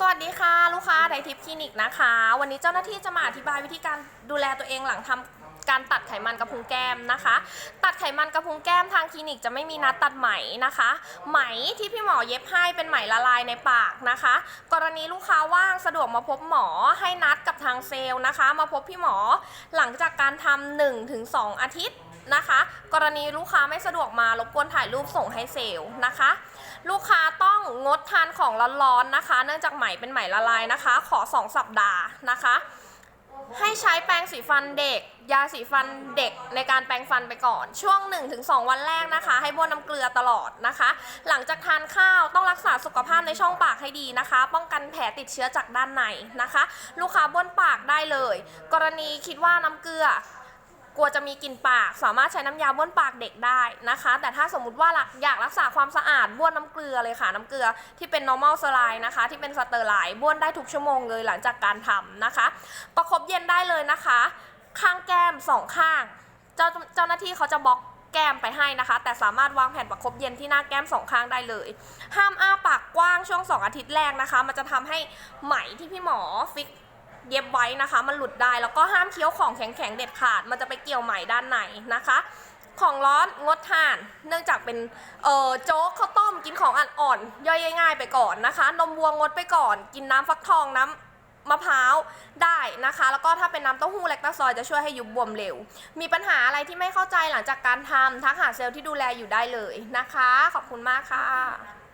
สวัสดีค่ะ ลูกค้าไดทิปคลินิกนะคะ วันนี้เจ้าหน้าที่จะมาอธิบายวิธีการดูแลตัวเองหลังทำการตัดไขมันกระพุ้งแก้มนะคะ ตัดไขมันกระพุ้งแก้มทางคลินิกจะไม่มีนัดตัดไหมนะคะ ไหมที่พี่หมอเย็บให้เป็นไหมละลายในปากนะคะ กรณีลูกค้าว่างสะดวกมาพบหมอให้นัดกับทางเซลล์นะคะ มาพบพี่หมอหลังจากการทำ1ถึง2อาทิตย์ นะคะ กรณีลูกค้าไม่สะดวกมารบกวนถ่ายรูปส่งให้เซลล์นะคะ ลูกค้าต้องงดทานของร้อนๆนะคะ เนื่องจากไหมเป็นไหมละลายนะคะ ขอ 2 สัปดาห์นะคะ ให้ใช้แปรงสีฟันเด็ก ยาสีฟันเด็กในการแปรงฟันไปก่อนช่วง 1-2 วันแรกนะคะ ให้บ้วนน้ำเกลือตลอดนะคะ หลังจากทานข้าวต้องรักษาสุขภาพในช่องปากให้ดีนะคะ ป้องกันแผลติดเชื้อจากด้านในนะคะ ลูกค้าบ้วนปากได้เลย กรณีคิดว่าน้ำเกลือ กลัวจะมีกลิ่นปาก สามารถใช้น้ำยาบ้วนปากเด็กได้นะคะ แต่ถ้าสมมุติว่าอยากรักษาความสะอาดบ้วนน้ำเกลือเลยค่ะ น้ำเกลือที่เป็น normal saline นะคะ ที่เป็นสเตอร์ไลน์บ้วนได้ทุกชั่วโมงเลยหลังจากการทำนะคะ ประคบเย็นได้เลยนะคะ ข้างแก้มสองข้างเจ้าเจ้าหน้าที่เขาจะบล็อกแก้มไปให้นะคะ แต่สามารถวางแผ่นประคบเย็นที่หน้าแก้มสองข้างได้เลย ห้ามอ้าปากกว้างช่วงสองอาทิตย์แรกนะคะ มันจะทำให้ไหมที่พี่หมอฟิก เย็บไว้นะคะ มันหลุดได้แล้วก็ห้ามเคี้ยวของแข็งๆเด็ดขาด มันจะไปเกี่ยวไหมด้านในนะคะ ของร้อนงดทาน เนื่องจากเป็นเอ่อโจ๊กข้าวต้มกินของอ่อนๆย่อยง่าย ๆ ไปก่อนนะคะ นมวัวงดไปก่อน กินน้ำฟักทองน้ำมะพร้าวได้นะคะ แล้วก็ถ้าเป็นน้ำเต้าหู้แลคตาซอยจะช่วยให้ยุบบวมเร็ว มีปัญหาอะไรที่ไม่เข้าใจหลังจากการทำทักหาเซลล์ที่ดูแลอยู่ได้เลยนะคะ ขอบคุณมากค่ะ